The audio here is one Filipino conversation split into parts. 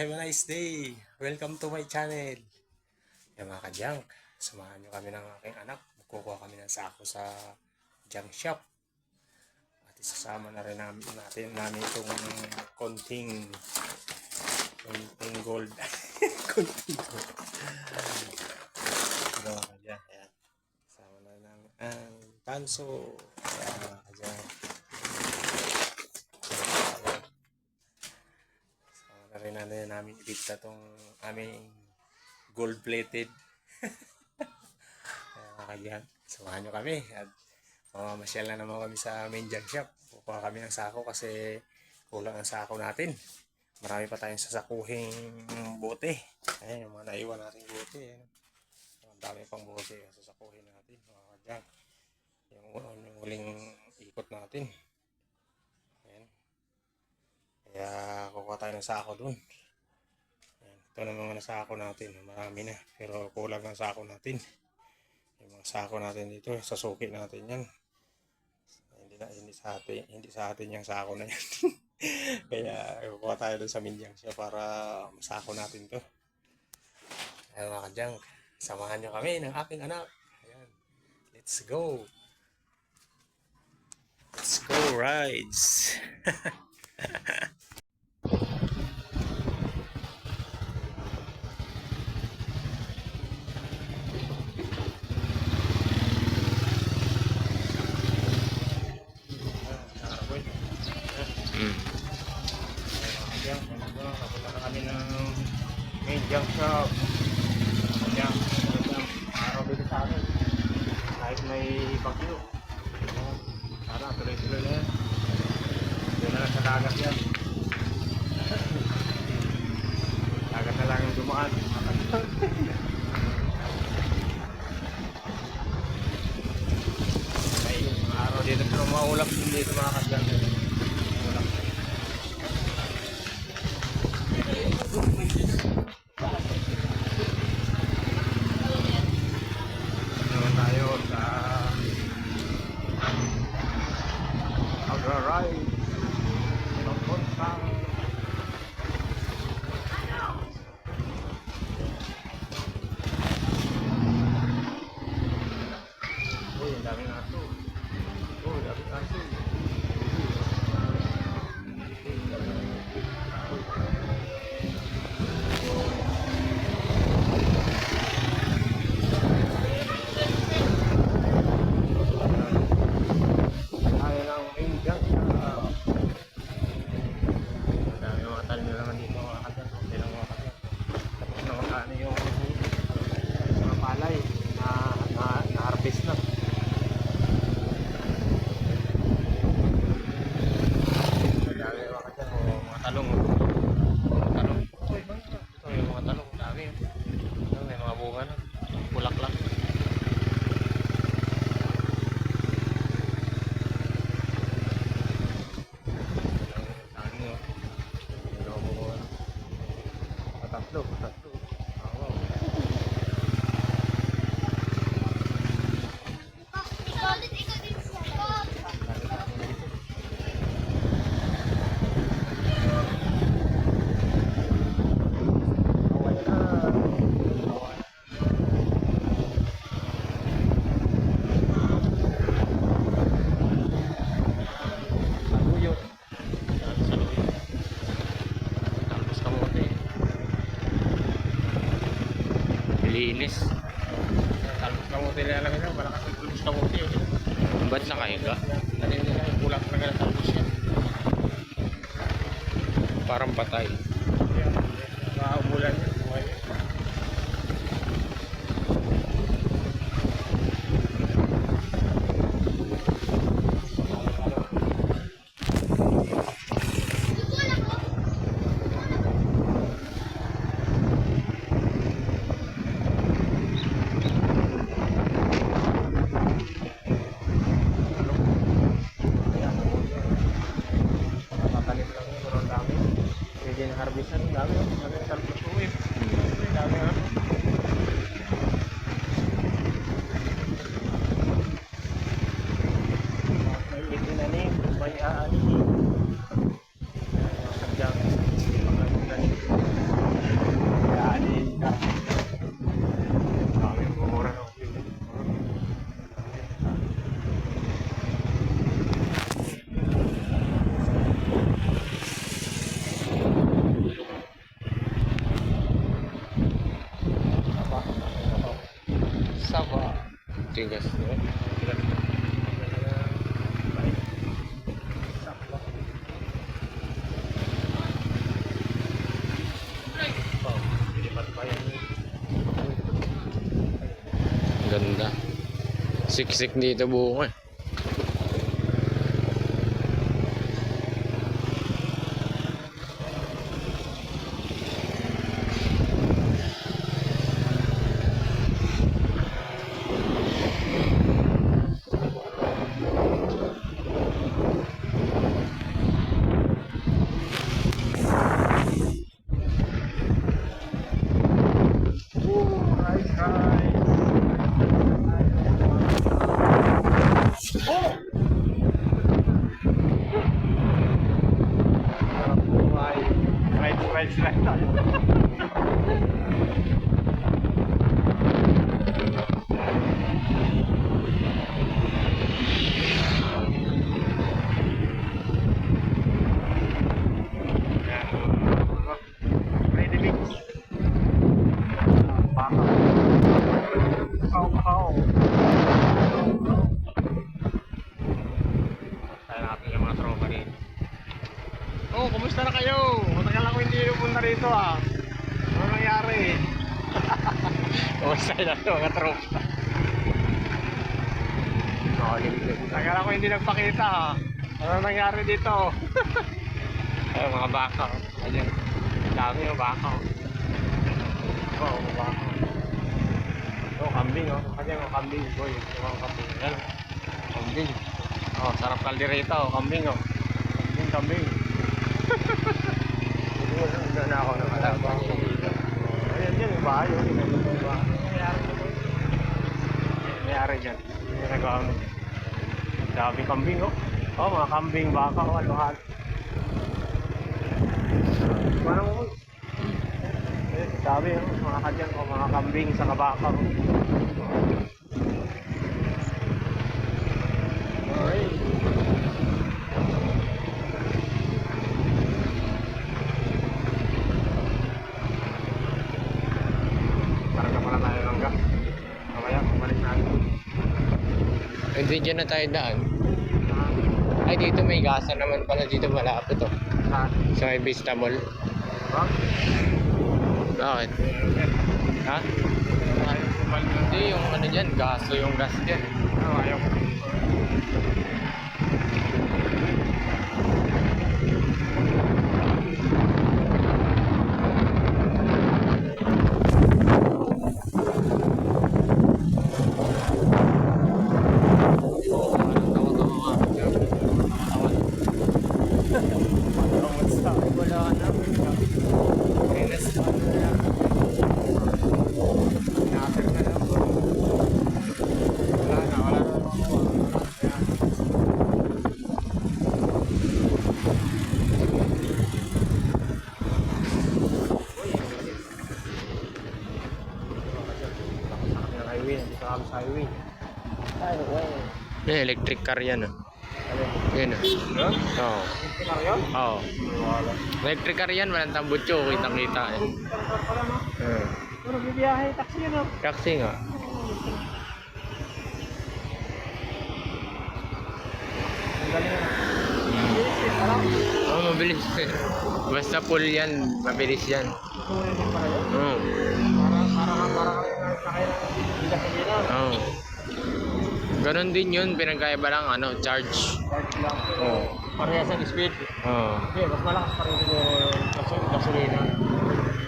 Have a nice day! Welcome to my channel! Yan mga ka-junk, samahan nyo kami ng aking anak. Magkukuha kami ng sako sa junk shop. At isasama na rin namin, natin namin itong konting konting gold. konting gold. Yan mga ka-junk, ayan. Sama na ng ang tanso. Ayan mga ka-junk. Ayan. So, na namin ibigta tong aming gold-plated. Kaya mga kaibigan, samahan nyo kami. At mamamasyal na naman kami sa main junk shop. Kukuha kami ng sako kasi kulang ang sako natin. Marami pa tayong sasakuhing bote. Ayan, yung mga naiwan nating bote. Ayan. Ang dami pang bote. Sasakuhin natin. Mga kaibigan. Yung, yung huling ikot natin. Ayan. Kaya kukuha tayo ng sako dun. Ito na mga sako natin. Marami na. Pero kulang ang sako natin. Yung mga sako natin dito, sasuki natin yan. Hindi na hindi sa atin, hindi sa atin yung sako na yan. Kaya kukuha tayo dun sa Mindyang siya para masako natin to. Ayan mga kadyang, samahan nyo kami ng aking anak. Ayan. Let's go! Let's go rides! Mm. Ayan, kapunta na kami ng main junk shop. Ayan, ayan, araw dito sa amin. Kahit may bagyo. Ayan, Sana, tuloy-tuloy na yan. Doon na lang sa dagat yan. dagat na patay. Yan. Mga umulan yan. Buhay yan. Ayan. Tatanim lang yun. Pero ang dami. Pwede na harvestan. Ang dami. Ang dami ng talbos. Uy. Tigas. Ganda. Siksik dito buong eh. Right, right, right tayo. Ready mix. Baka. Pau, pau. Tayo natin yung mga tropa rito. Oh, kumusta na kayo? Matagal ako hindi pumunta rito ah. Ano nangyari? Ito mga tropa? Tagal ako hindi nagpakita ah. Ano nangyari dito? Ay, mga baka. Ayan. Dami yung baka. Oo, oh, mga baka. Ito, kambing oh. Kasi mga kambing, boy. Mga kambing. Yan. Kambing. Oh, sarap kaldereta oh. Kambing oh. Kambing, kambing. Hindi na ako ng alam. Ayan dyan, yung bahay. oh. Yung bahay. Mayari dyan. Mayari dyan. Yung nagawa mo. Dami kambing, oh. Oh, mga kambing, baka, oh, aluhan. Parang, oh. Eh, Dami, oh. Mga kadyan, oh. Mga kambing sa kabaka, oh. Alright. Karga pala tayo ng gas. Mamaya, bumalik natin. Hindi dyan na tayo daan. Ay, dito may gasa naman pala dito malapit oh. Saan? Sa may Vista Mall. Ha? Bakit? Ha? Hindi, yung ano dyan, gaso yung gas dyan. Ano, ayaw ko. Wala na. Minus na. Natin na lang. Wala na, wala na naman highway, nandito kami sa highway. Yung electric car yan oh. Yan oh. Yun? Oo. Oo. Electric car yan, walang tambutso, kitang kita eh. Hmm. Pero bibiyahe, taxi yun ah. Taxi nga. Ang galing na. Oh, mabilis. Basta full yan, mabilis yan. Oo. Parang kami nakakaya ng gasolina. Oo. Ganon din yun, pinagkaiba lang ano, charge. Charge lang. Oo. Parehas ang speed. Oo. Hindi, mas malakas pa rin yung gasol- gasolina.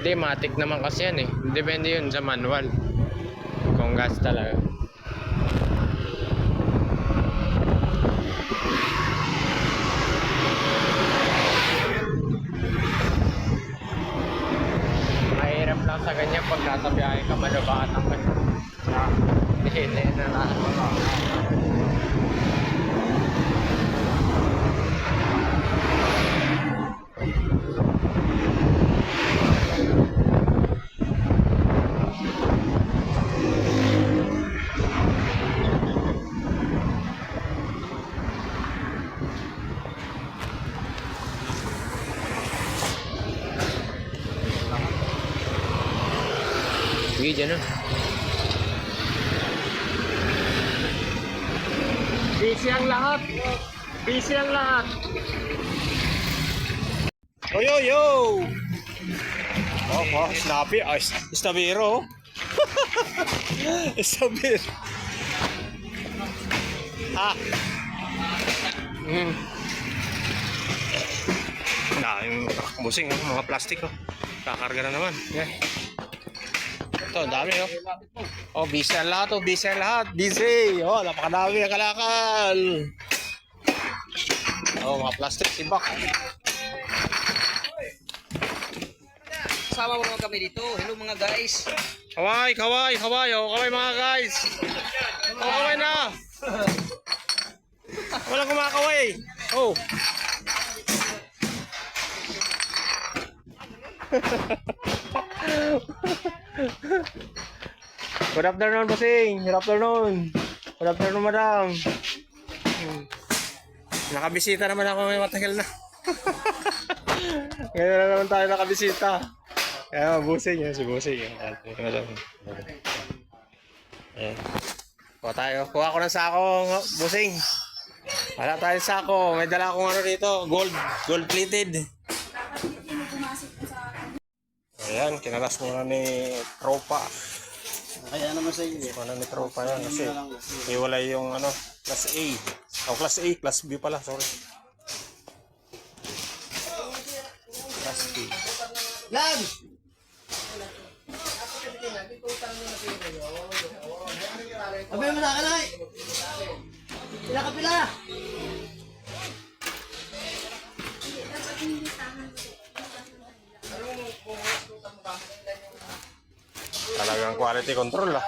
Hindi, matic naman kasi yan eh. Depende yun sa manual. Kung gas talaga. Mahirap lang sa ganyan pag nasa biyahe ka malubatan ka. Hindi, hindi na lang. Sige, dyan na. Busy ang lahat. Busy ang lahat. Yo, yo, yo! Oh, oh, snappy. Ay, istabiro. istabiro. Ha? Mm. Na, yung busing, oh, mga plastic, oh. Kakarga na naman. Yeah. Ito, dami, oh. Oh, busy ang lahat, oh. Busy lahat. Busy. Oh, napakadami ang kalakal. Oh, mga plastic, sibak. Kasama mo naman kami dito. Hello mga guys. Kaway, kaway, kaway. Oh, kaway mga guys. Oh, kaway na. Walang kumakaway. Oh. Good afternoon, bossing. Good afternoon. Good afternoon, madam. Hmm. Nakabisita naman ako may matagal na. Ngayon na naman tayo nakabisita. Kaya busing yun, si busing yun. Ayan. Ayan. Kuha tayo. Kuha ko ng sako, busing. Wala tayong sako. May dala akong ano dito, gold, gold plated. Ayan, kinalas muna ni Tropa. Kaya naman sa iyo. Ano ni Tropa yan kasi iwalay yung ano, class A. O class A, class B pala, sorry. Class B. Lag! Abay mo na ka na Pila ka pila! Talagang quality control ah.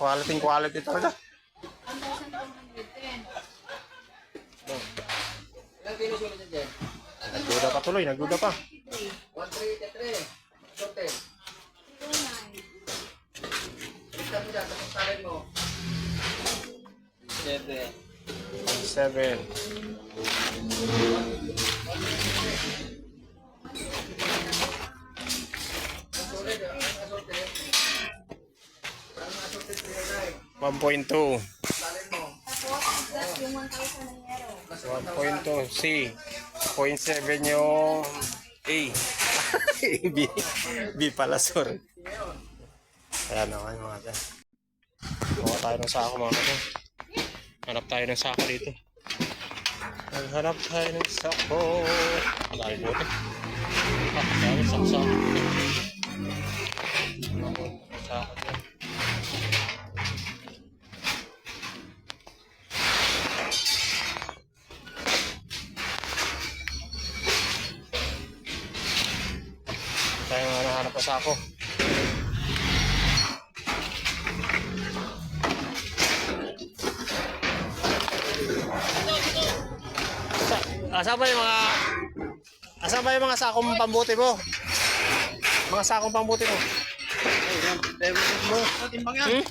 Quality quality talaga. Nagduda pa tuloy, nagduda pa. 1, 3, 7. Seven. One point two. One point two. C. Point seven yung A. B. B pala, sorry. Ayan naman mga dyan. Kuha tayo ng sako mga dyan. Hanap tayo ng sako dito. Naghanap tayo ng sako. Ang dami bote. Ah, dami sako asa ba yung mga Asa ba yung mga sakong pambuti mo? Mga sakong pambuti mo? Ilang problema ko. Timbang yan. Hmm?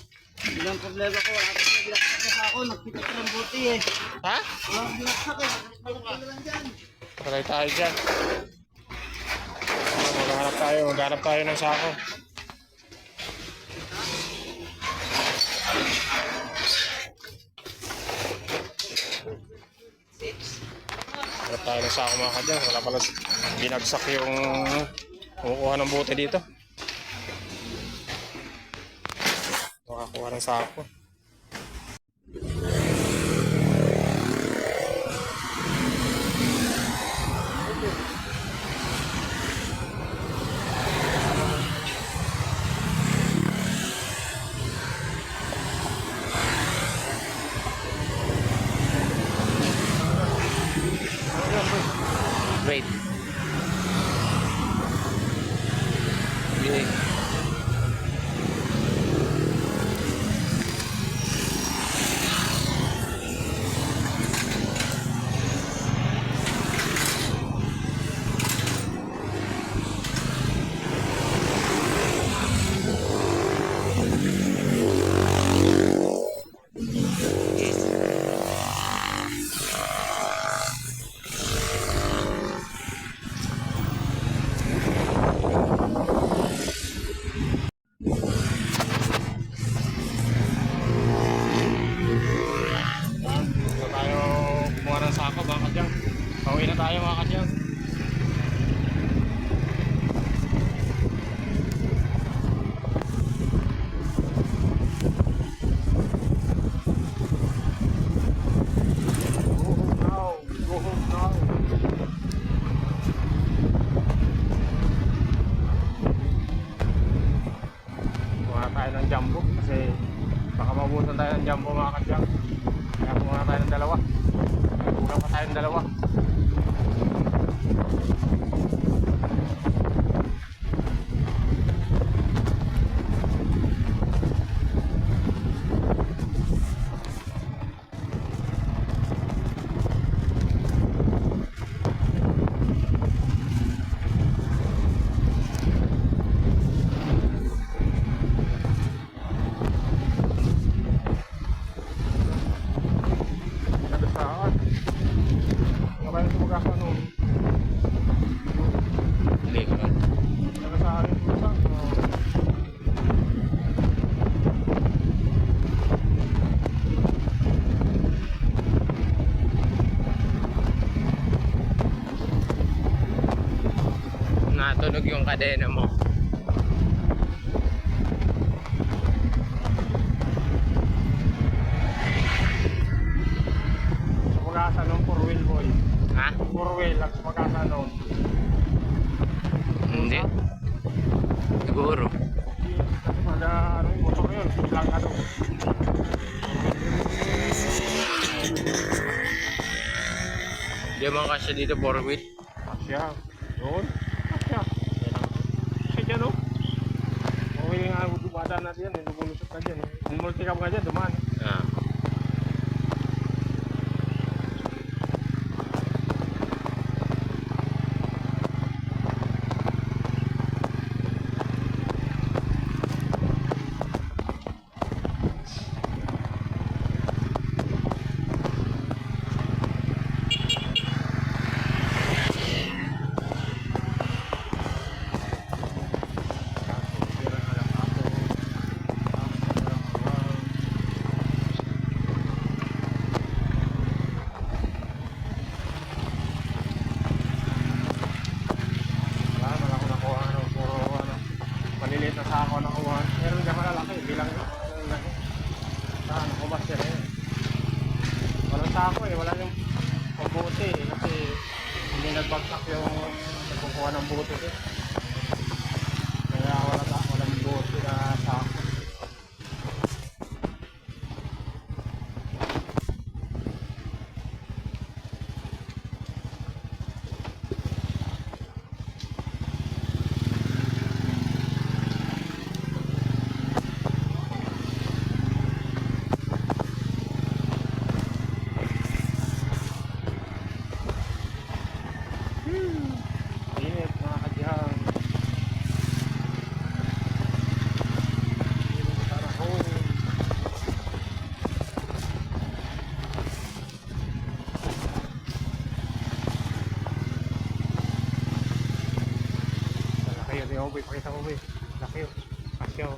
Problema ko. Wala ko nagbilaksak sa ako. Nagpitak ko ng buti eh. Ha? Wala bilaksak eh. Malaki lang. Patay tayo dyan. Maghanap tayo, maghanap tayo ng sako. Hanap tayo ng sako mga kadyan. Wala pala binagsak yung kumukuha ng bote dito. Makakuha ng sako. Ito magkakano? Hindi ko lang. Nado sa akin ito sa? Natunog yung kadena mo. Di dito wheel. Asya. Doon. Asya. Asya oh. Okay nga, dumada natin yan. Lumulusot ka dyan. eh. Multicam ka dyan, dumaan. Ah. Maliliit na sako nakuha. Meron ka malalaki, bilang lang. Saan, kumas yan eh. Walang sako eh, wala yung pambuti eh, kasi hindi nagbagsak yung nagkukuha ng buti eh. Kaya wala ta, walang buti na sako. Init mga kadyang. Init sa rahon. Laki yun, yung ubi. Pakita mo ubi. Laki oh.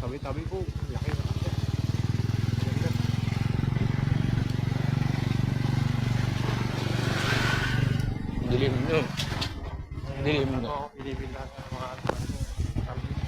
Tabi-tabi po. Laki yun. Ganda. Dilim no. Dilim na. Ako, bilibin lahat ng mga tabi.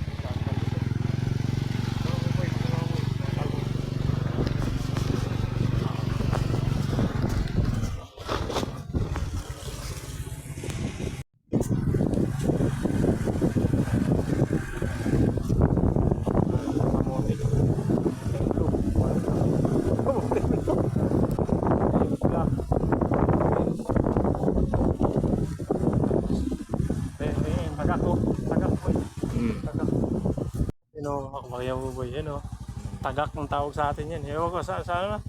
Eh, eh, tagak ko. Tagak ko eh. Hmm. Tagak. Yun o, ako makaya mo boy. Yun o. Tagak ng tawag sa atin yan. Ewan ko, sa, sa, ano?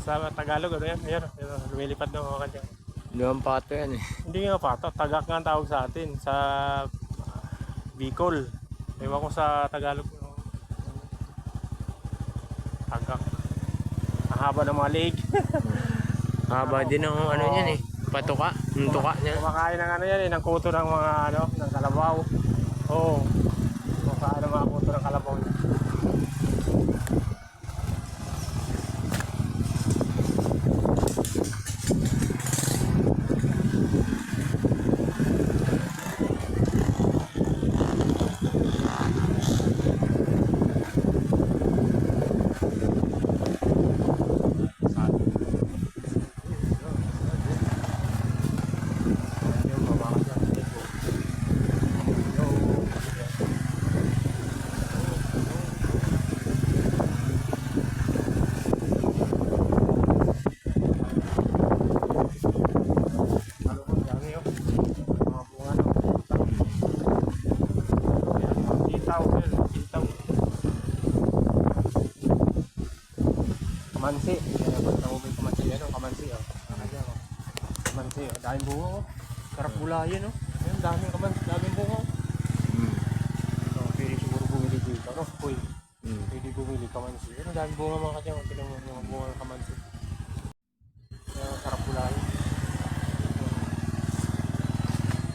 sa Tagalog, ano yan? Ayan, ayan, lumilipad na mga kanya. Luwang pato yan eh. Hindi nga pato, tagak nga ang tawag sa atin. Sa Bicol. Ewan ko sa Tagalog. Tagak. Ang haba ng mga leg. Haba din ang ano niyan eh. Patuka. Yung tuka niya. Kumakain ng ano yan eh, ng kuto ng mga ano, ng kalabaw. Oo. Kumakain ng mga kuto ng kalabaw. Kita mo ba yung kamansi? Ano? Kamansi, oh. Mga dyan, oh. Kamansi, oh. Daming bunga, oh. Gulayan, oh. Ayun, daming kamansi, daming bunga. Mm. So, pwede siguro bumili dito, no? Uy, Mm. pwede bumili kamansi. Ano, daming bunga mga kadyang. Tignan mo yung bunga ng kamansi. Kaya sarap.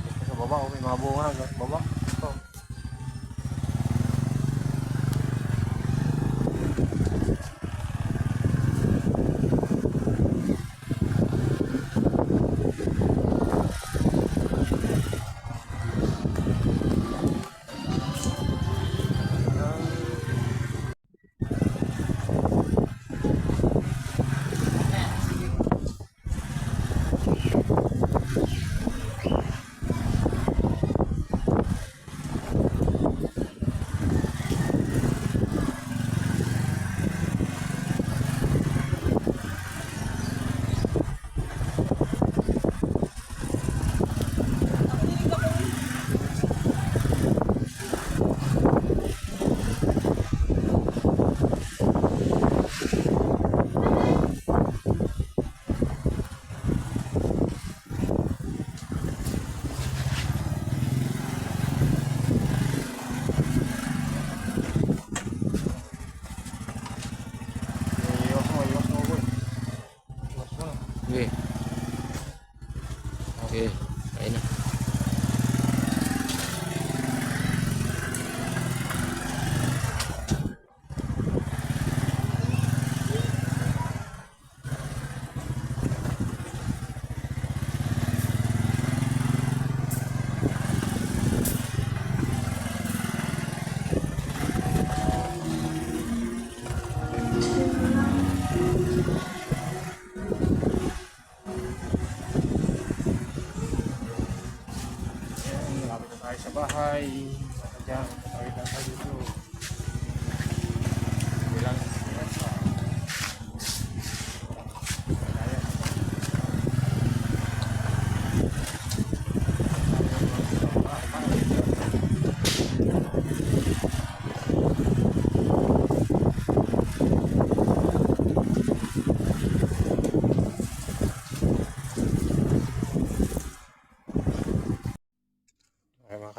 Ito sa baba, oh, may mga bunga baba.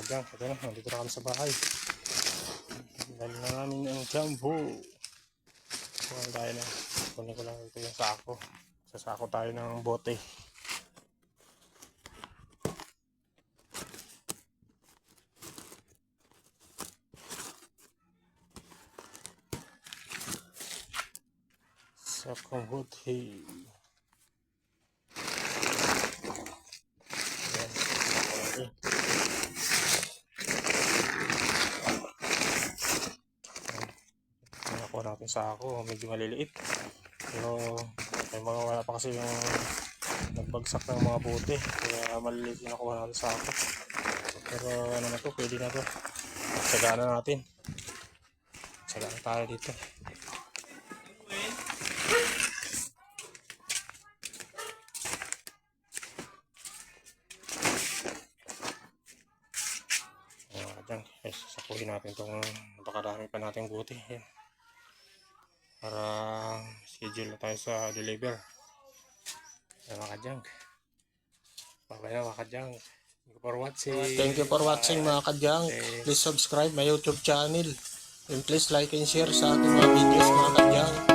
Kadyang, ito na, nandito na kami sa bahay. Dali na namin ang jumbo. Kuhan tayo na. Kunin ko lang ito yung sako. Sa sako tayo ng bote. Sakong bote. Ayan. Okay. Nakuha natin sa ako, medyo maliliit. Pero may mga wala pa kasi yung nagbagsak ng mga bote. Kaya maliliit yung nakuha natin sa ako. Pero ano na to, pwede na to. Sagana natin. Sagana tayo dito. Mga dyan, guys, sakuhin natin itong napakarami pa natin buti. Yan. Para schedule na tayo sa deliver. Yan mga kadyang. Bye-bye na mga kadyang. Thank you for watching. Thank you for watching mga kadyang. Please subscribe my YouTube channel. And please like and share sa ating mga videos mga